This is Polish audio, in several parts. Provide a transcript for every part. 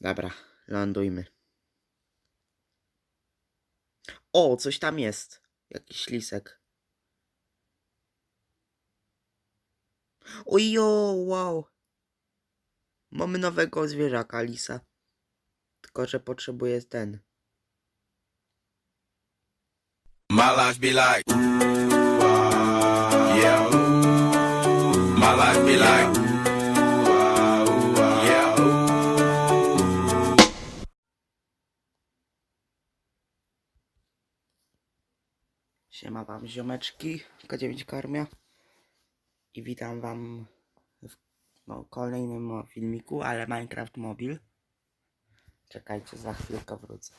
Dobra, lądujmy. O, coś tam jest. Jakiś lisek. Ojo, wow. Mamy nowego zwierzaka, lisa. Tylko, że potrzebuje ten. My be like, wam ziomeczki, K9 Karmia i witam wam w no, kolejnym filmiku, ale Minecraft Mobile. Czekajcie, za chwilkę wrócę.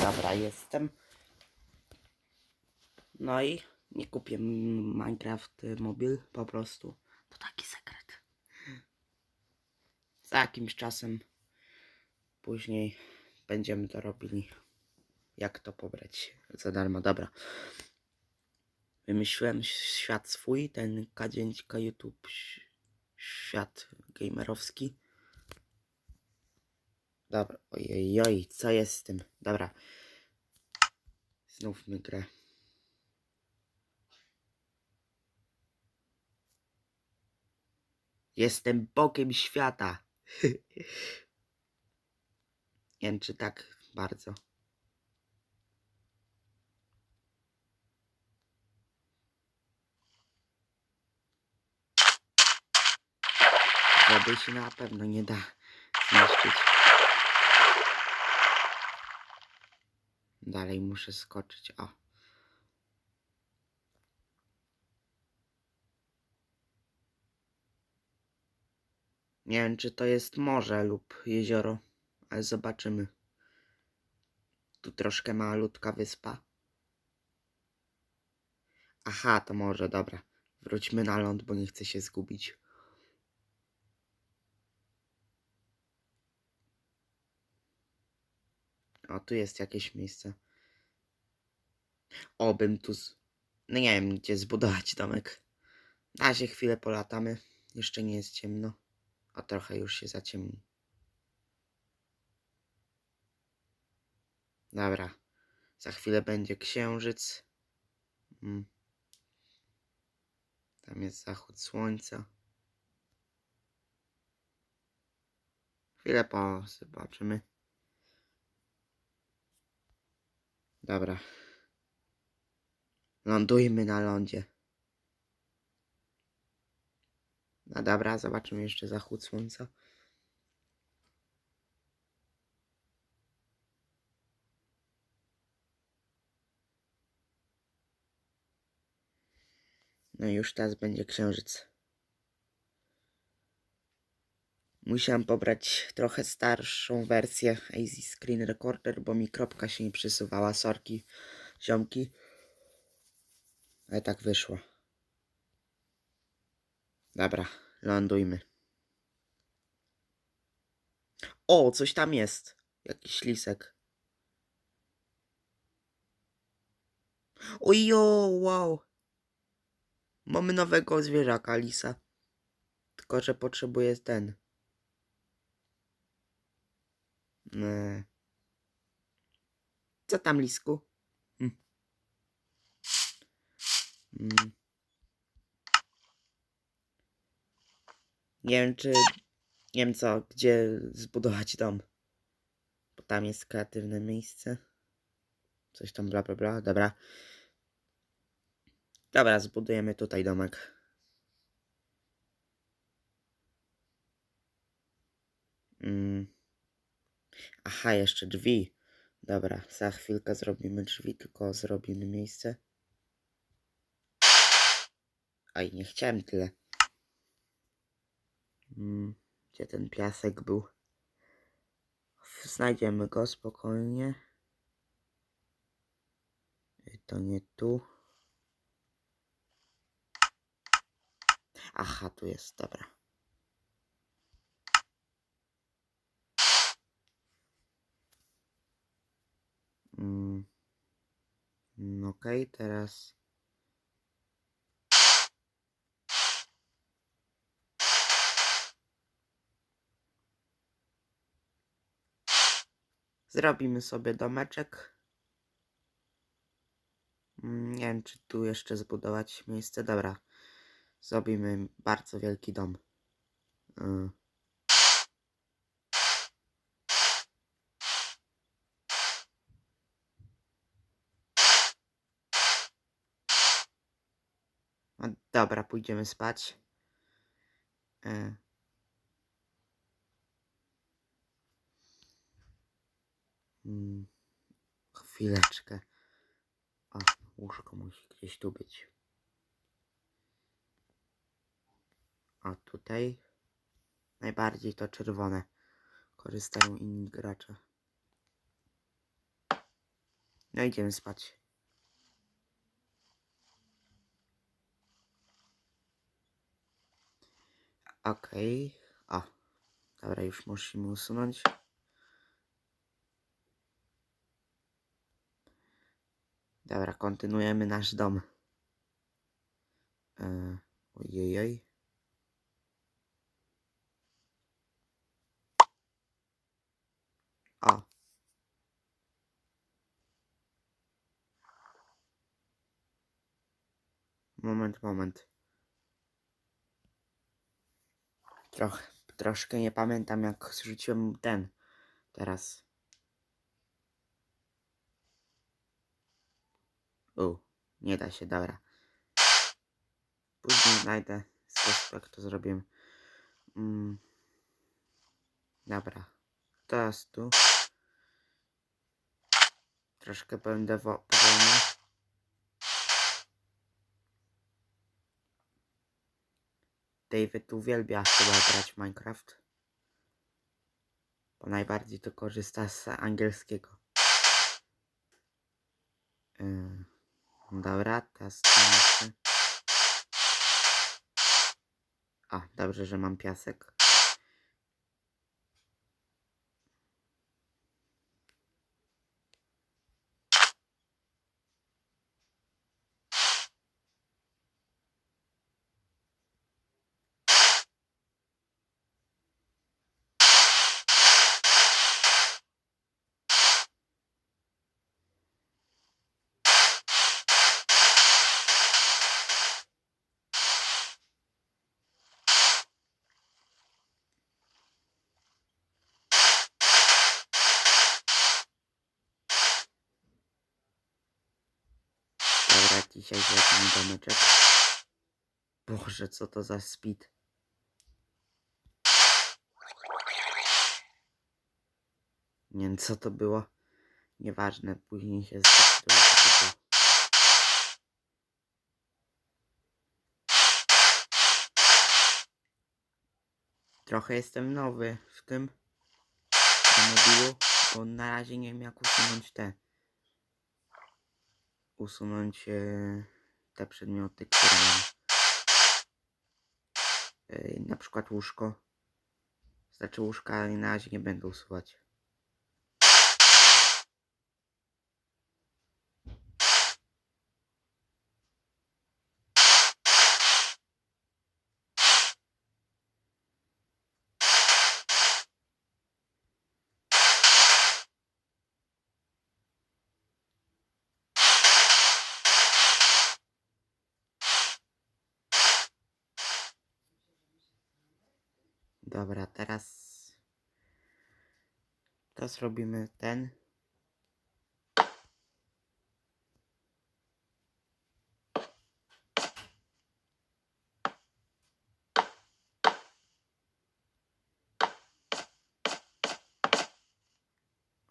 Dobra, jestem. No i nie kupię Minecraft Mobile, po prostu. To taki sekret. Jakimś czasem później będziemy to robili. Jak to pobrać za darmo. Dobra. Wymyśliłem świat swój, ten K9K YouTube świat gamerowski. Dobra, ojej, oj, co jest z tym? Dobra. Znów my grę. Jestem Bogiem świata. Nie wiem, czy tak bardzo. Wody się na pewno nie da zniszczyć. Dalej muszę skoczyć. O. Nie wiem, czy to jest morze lub jezioro, ale zobaczymy. Tu troszkę malutka wyspa. Aha, to morze, dobra. Wróćmy na ląd, bo nie chcę się zgubić. O, tu jest jakieś miejsce. O, bym tu... Z... No nie wiem, gdzie zbudować domek. Na razie chwilę polatamy. Jeszcze nie jest ciemno. A trochę już się zaciemni. Dobra. Za chwilę będzie księżyc. Mm. Tam jest zachód słońca. Chwilę po zobaczymy. Dobra. Lądujmy na lądzie. No dobra, zobaczymy jeszcze zachód słońca. No już teraz będzie księżyc. Musiałem pobrać trochę starszą wersję Easy Screen Recorder, bo mi kropka się nie przesuwała. Sorki, ziomki. Ale tak wyszło. Dobra, lądujmy. O, coś tam jest. Jakiś lisek. Ojo, wow. Mamy nowego zwierzaka, lisa. Tylko, że potrzebuje ten. Nie. Co tam, lisku? Hm. Mm. Nie wiem, czy. Nie wiem co, gdzie zbudować dom. Bo tam jest kreatywne miejsce. Coś tam bla bla bla. Dobra. Dobra, zbudujemy tutaj domek. Mm. Aha, jeszcze drzwi. Dobra, za chwilkę zrobimy drzwi, tylko zrobimy miejsce. Aj, nie chciałem tyle. Mm, gdzie ten piasek był? Znajdziemy go spokojnie. To nie tu. Aha, tu jest, dobra. Mm. Mm. Okej, teraz. Zrobimy sobie domeczek. Mm, Nie wiem, czy tu jeszcze zbudować miejsce. Dobra. Zrobimy bardzo wielki dom. Y. No, dobra, pójdziemy spać. E. Mm, chwileczkę. O, łóżko musi gdzieś tu być. O, tutaj najbardziej to czerwone. Korzystają inni gracze. No idziemy spać. Okej. O, dobra, już musimy usunąć. Dobra, kontynuujemy nasz dom. E, ojej. O. Moment, moment. Trochę, troszkę nie pamiętam jak zrzuciłem ten teraz. Nie da się, dobra. Później znajdę sposób jak to zrobię. Mm. Dobra. Teraz tu. Troszkę będę wo- powolny. David uwielbia chyba grać Minecraft. Bo najbardziej to korzysta z angielskiego. Yy, dobra, teraz. A, dobrze, że mam piasek. Dobra, dzisiaj zrobimy domeczek. Boże, co to za speed. Nie wiem, co to było. Nieważne, później się zdecyduję, co to było. Trochę jestem nowy w tym na mobilu, bo na razie nie wiem jak usunąć te usunąć e, te przedmioty, które mam. E, na przykład łóżko. Znaczy łóżka na razie nie będę usuwać. Dobra, teraz to zrobimy ten.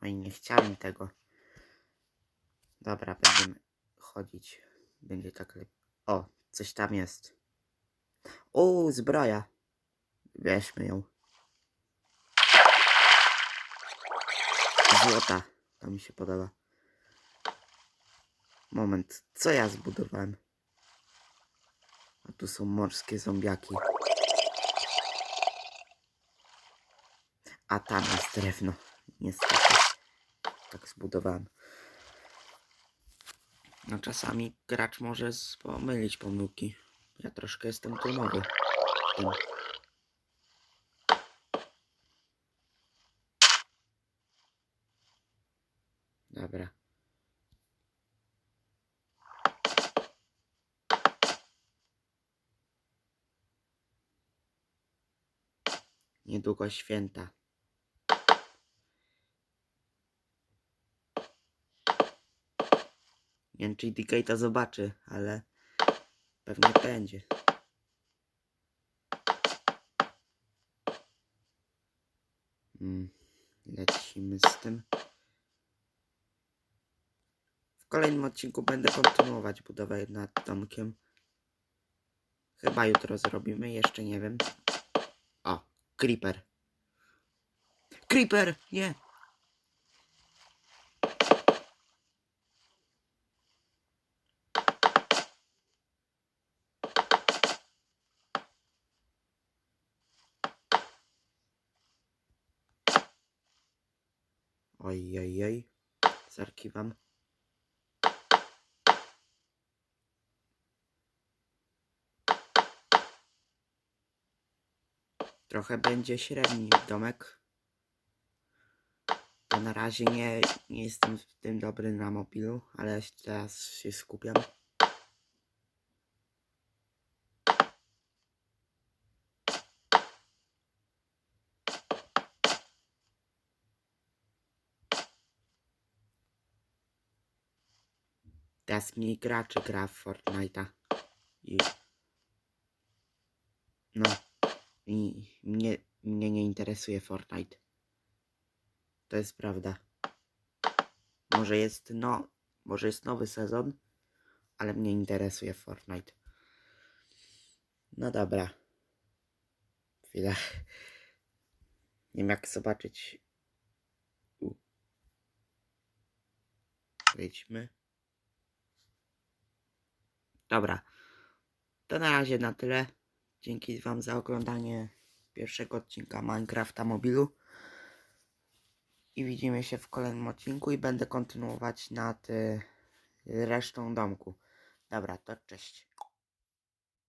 Oj, nie chciałem tego. Dobra, będziemy chodzić. Będzie tak lepiej. O, coś tam jest. O, zbroja. Weźmy ją. Złota. To mi się podoba. Moment, co ja zbudowałem? A tu są morskie zombiaki. A tam jest drewno. Niestety. Tak zbudowałem. No czasami gracz może pomylić pomyłki. Ja troszkę jestem tu nowy w tym. Dobra. Niedługo święta. Nie wiem, czy to zobaczy, ale pewnie będzie. Mm, lecimy z tym. Kolejnym odcinku będę kontynuować budowę nad domkiem. Chyba jutro zrobimy, jeszcze nie wiem. O, creeper. Creeper! Nie! Oj, oj, oj. Zarkiwam. Trochę będzie średni domek. Bo na razie nie, nie jestem w tym dobry na mobilu, ale teraz się skupiam. Teraz mniej graczy gra w Fortnite'a. No. I mnie, mnie nie interesuje Fortnite. To jest prawda. Może jest no... Może jest nowy sezon, ale mnie interesuje Fortnite. No dobra. Chwila. Nie wiem jak zobaczyć. U. Wejdźmy. Dobra. To na razie na tyle. Dzięki Wam za oglądanie pierwszego odcinka Minecrafta mobilu. I widzimy się w kolejnym odcinku i będę kontynuować nad y, resztą domku. Dobra, to cześć.